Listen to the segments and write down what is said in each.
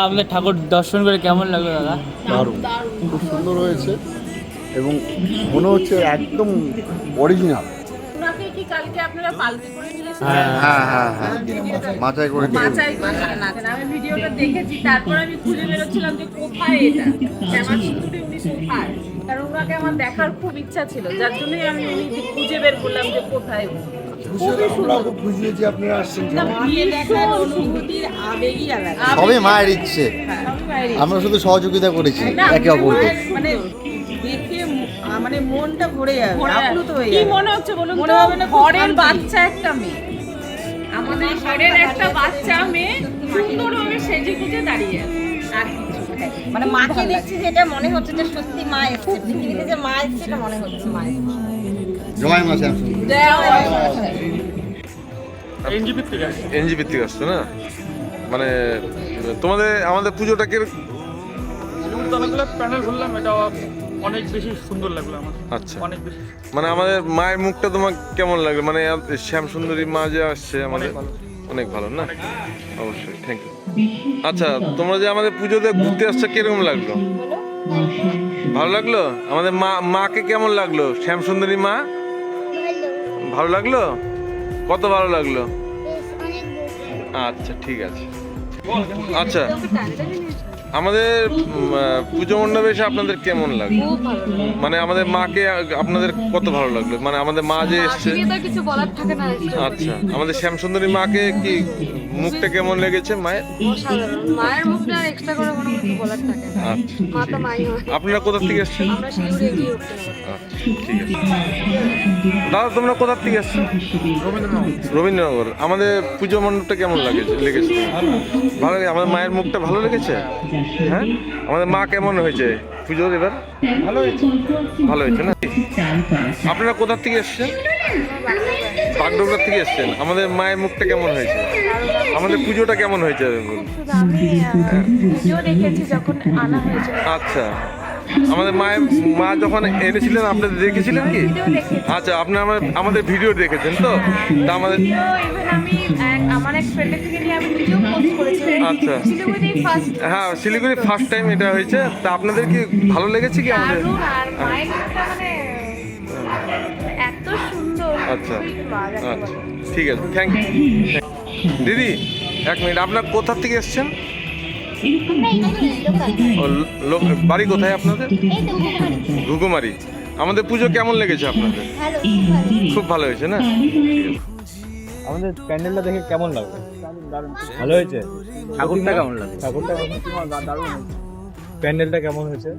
আমাদের ঠাকুর দর্শন করে কেমন লাগল দাদা? দারুণ। খুব সুন্দর হয়েছে এবং মনে হচ্ছে একদম অরিজিনাল আপনারা? হ্যাঁ হ্যাঁ হ্যাঁ হ্যাঁ। কারণ ওনাকে আমার দেখার খুব ইচ্ছা ছিল যার জন্যই আমি খুঁজে বের করলাম যে কোথায় আলাদা। সবই মায়ের ইচ্ছে। আমরা শুধু সহযোগিতা করেছি একে অপরকে। মানে দেখে ম- আ, মানে মনটা ভরে যাবে আপ্লুত হয়ে কি যাবে। মনে হচ্ছে বলুন মনে হবে না ঘরের বাচ্চা একটা মেয়ে। আমাদের ঘরের একটা বাচ্চা মেয়ে সুন্দরভাবে সেজে গুজে দাঁড়িয়ে আছে। আর মানে মাকে দেখছি যেটা মনে হচ্ছে যে সত্যি মা এসছে। পৃথিবীতে যে মা এসছে এটা মনে হচ্ছে মা জয় মা থেকে আসছো। না? মানে তোমাদের আমাদের পুজোটা কে প্যানেল খুললাম এটা অনেক বেশি সুন্দর লাগল আমার। আচ্ছা। অনেক বেশি। মানে আমাদের মায়ের মুখটা তোমার কেমন লাগল? মানে শ্যাম সুন্দরী মা যে আসছে আমাদের অনেক ভালো না? অবশ্যই থ্যাংক ইউ আচ্ছা তোমরা যে আমাদের পুজোতে ঘুরতে আসছো কীরকম লাগল? ভালো লাগল? আমাদের মা মাকে কেমন লাগল? শ্যামসুন্দরী মা? ভালো লাগল? কত ভালো লাগল। আচ্ছা ঠিক আছে। আচ্ছা। আমাদের পুজো মণ্ডপে এসে আপনাদের কেমন লাগল? মানে আমাদের মাকে আপনাদের কত ভালো লাগল? মানে আমাদের মা যে এসছে। কিছু বলার থাকে না আচ্ছা আমাদের শ্যামসুন্দরী মাকে কি মুখটা কেমন লেগেছে মায়ের? মায়ের মুখটা এক্সট্রা করে কোনো কিছু বলার থাকে না। আচ্ছা মা তো মাই হয়। আপনারা কোথা থেকে এসছেন? আমরা আচ্ছা ঠিক আছে। দাদা তোমরা কোথা থেকে এসছো? রবীন্দ্রনগর। আমাদের পুজো মণ্ডপটা কেমন লাগেছে? লেগেছে। ভালো লাগে? আমাদের মায়ের মুখটা ভালো লেগেছে? হ্যাঁ? আমাদের মা কেমন হয়েছে? পুজোর এবার? ভালো হয়েছে। ভালো হয়েছে না আপনারা কোথার থেকে এসছেন? বাগডোগরা থেকে এসছেন। আমাদের মায়ের মুখটা কেমন হয়েছে? আমাদের পুজোটা কেমন হয়েছে। আচ্ছা। আমাদের মায়ের মা যখন এনেছিলেন আপনাদের দেখেছিলেন কি? আচ্ছা আপনি আমার আমাদের ভিডিও দেখেছেন তো? তা আমাদের আচ্ছা। হ্যাঁ শিলিগুড়ি ফার্স্ট টাইম এটা হয়েছে। তা আপনাদের কি ভালো লেগেছে কি আমাদের? মানে আচ্ছা। আচ্ছা। ঠিক আছে থ্যাংক ইউ দিদি এক মিনিট আপনার কোথা থেকে এসছেন? বাড়ি কোথায় আপনাদের? ঘুঘুমারি। আমাদের পুজো কেমন লেগেছে আপনাদের? খুব ভালো হয়েছে না? আমাদের প্যান্ডেলটা দেখে কেমন লাগল? ভালো হয়েছে? ঠাকুরটা কেমন লাগল? ঠাকুরটা প্যান্ডেলটা কেমন হয়েছে?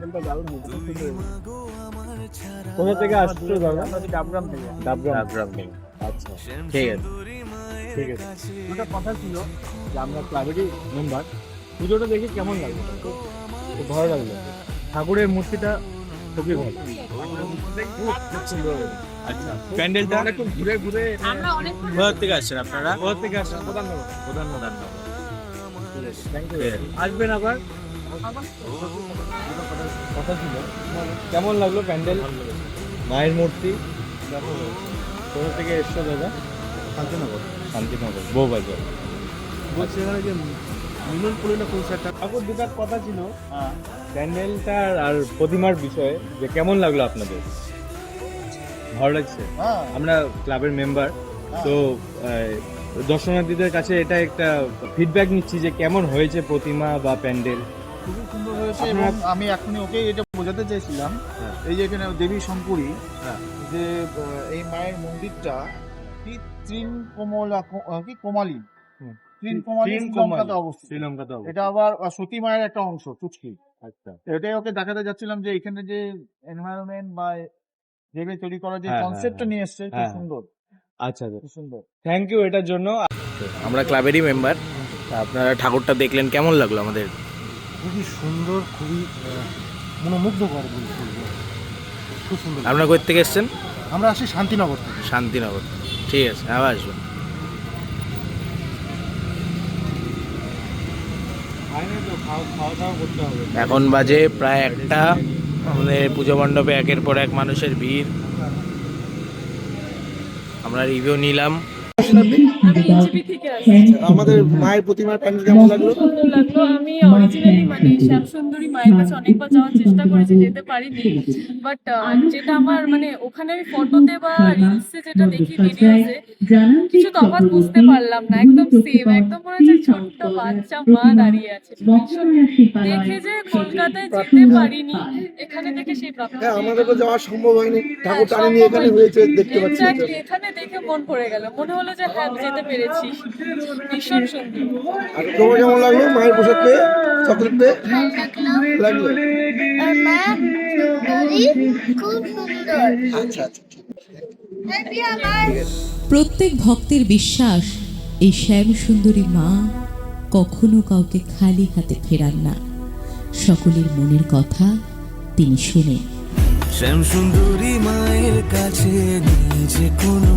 কোথা থেকে আসছো দাদা? ডাবগ্রাম থেকে। ডাবগ্রাম ডাবগ্রাম থেকে। আচ্ছা। ঠিক আছে। ঠিক আছে। একটা কথা ছিল যে আমরা ক্লাবেরই মেম্বার পুজোটা দেখে কেমন লাগল? খুব ভালো লাগল। ঠাকুরের মূর্তিটা খুবই ভালো খুব আচ্ছা প্যান্ডেলটা? একটু ঘুরে ঘুরে আমরা অনেক কোথা থেকে আসছেন আপনারা? কোথা থেকে আসছেন? প্রধান প্রধান প্রধান থ্যাংক ইউ আসবেন আবার? কথা ছিল। কেমন লাগল প্যান্ডেল? মায়ের মূর্তি? কোথা থেকে এসছো দাদা? শান্তিনগর। শান্তিনগর। বউবাজার বলছি এখানে যে মিলন পুরনো কোন সাইডটা ঠাকুর দুটার কথা ছিল প্যান্ডেলটার আর প্রতিমার বিষয়ে যে কেমন লাগল আপনাদের? ভালো লাগছে? আমরা ক্লাবের মেম্বার তো দর্শনার্থীদের কাছে এটা একটা ফিডব্যাক নিচ্ছি যে কেমন হয়েছে প্রতিমা বা প্যান্ডেল। খুবই সুন্দর হয়েছে এবং আমি এখনই ওকে এটা বোঝাতে চাইছিলাম হ্যাঁ। এই যে এখানে দেবী শঙ্করী হ্যাঁ। যে এই মায়ের মন্দিরটা কি তৃণ কমলা কি কোমালি তৃণ কোমালি শ্রীলঙ্কাতে অবস্থিত। শ্রীলঙ্কাতে এটা আবার সতী মায়ের একটা অংশ চুচকি। আচ্ছা। এটাই ওকে দেখাতে যাচ্ছিলাম যে এখানে যে এনভায়রনমেন্ট বা দেবী তৈরি করার যে হ্যাঁ, হ্যাঁ, কনসেপ্টটা হ্যাঁ। নিয়ে এসছে খুব হ্যাঁ। সুন্দর। আচ্ছা সুন্দর। থ্যাংক ইউ এটার জন্য। আমরা ক্লাবেরই মেম্বার আপনারা ঠাকুরটা দেখলেন কেমন লাগল আমাদের? খুবই সুন্দর খুবই মনোমুগ্ধকর খুব সুন্দর। আপনারা কোথা থেকে এসছেন? আমরা আসি শান্তিনগর থেকে। শান্তিনগর ঠিক আছে আবার আসবেন। এখন বাজে প্রায় একটা। আমাদের পুজো মণ্ডপে একের পর এক মানুষের ভিড়। আমরা রিভিউ নিলাম। আমাদের মায়ের প্রতিমার প্যান্ডেল কেমন লাগল? লাগল। আমি অরিজিনালি মানে শ্যামসুন্দরী মায়ের কাছে অনেকবার যাওয়ার চেষ্টা করেছি যেতে পারিনি। বাট যেটা আমার মানে ওখানে আমি ফটোতে বা রিলসে যেটা দেখি ভিডিওতে কিছু তফাৎ বুঝতে পারলাম না। একদম সেম একদম মনে হচ্ছে ছোট্ট বাচ্চা মা দাঁড়িয়ে আছে। দেখে যে কলকাতায় যেতে পারিনি। এখানে দেখে সেই প্রাপ্তি হ্যাঁ আমাদের তো যাওয়া সম্ভব হয়নি। ঠাকুর টানি এখানে হয়েছে দেখতে পাচ্ছি। এখানে দেখে মন পড়ে গেল। মনে হলো যে হ্যাঁ যেতে পেরেছি ভীষণ সুন্দর। আর তোমার কেমন লাগল মায়ের প্রসাদ পেয়ে চকলেট পেয়ে লাগল। খুব সুন্দর আচ্ছা আচ্ছা। প্রত্যেক ভক্তের বিশ্বাস এই শ্যাম সুন্দরী মা কখনো কাউকে খালি হাতে ফেরান না। সকলের মনের কথা তিনি শুনেন শ্যাম সুন্দরী মায়ের কাছে নিজে কোনো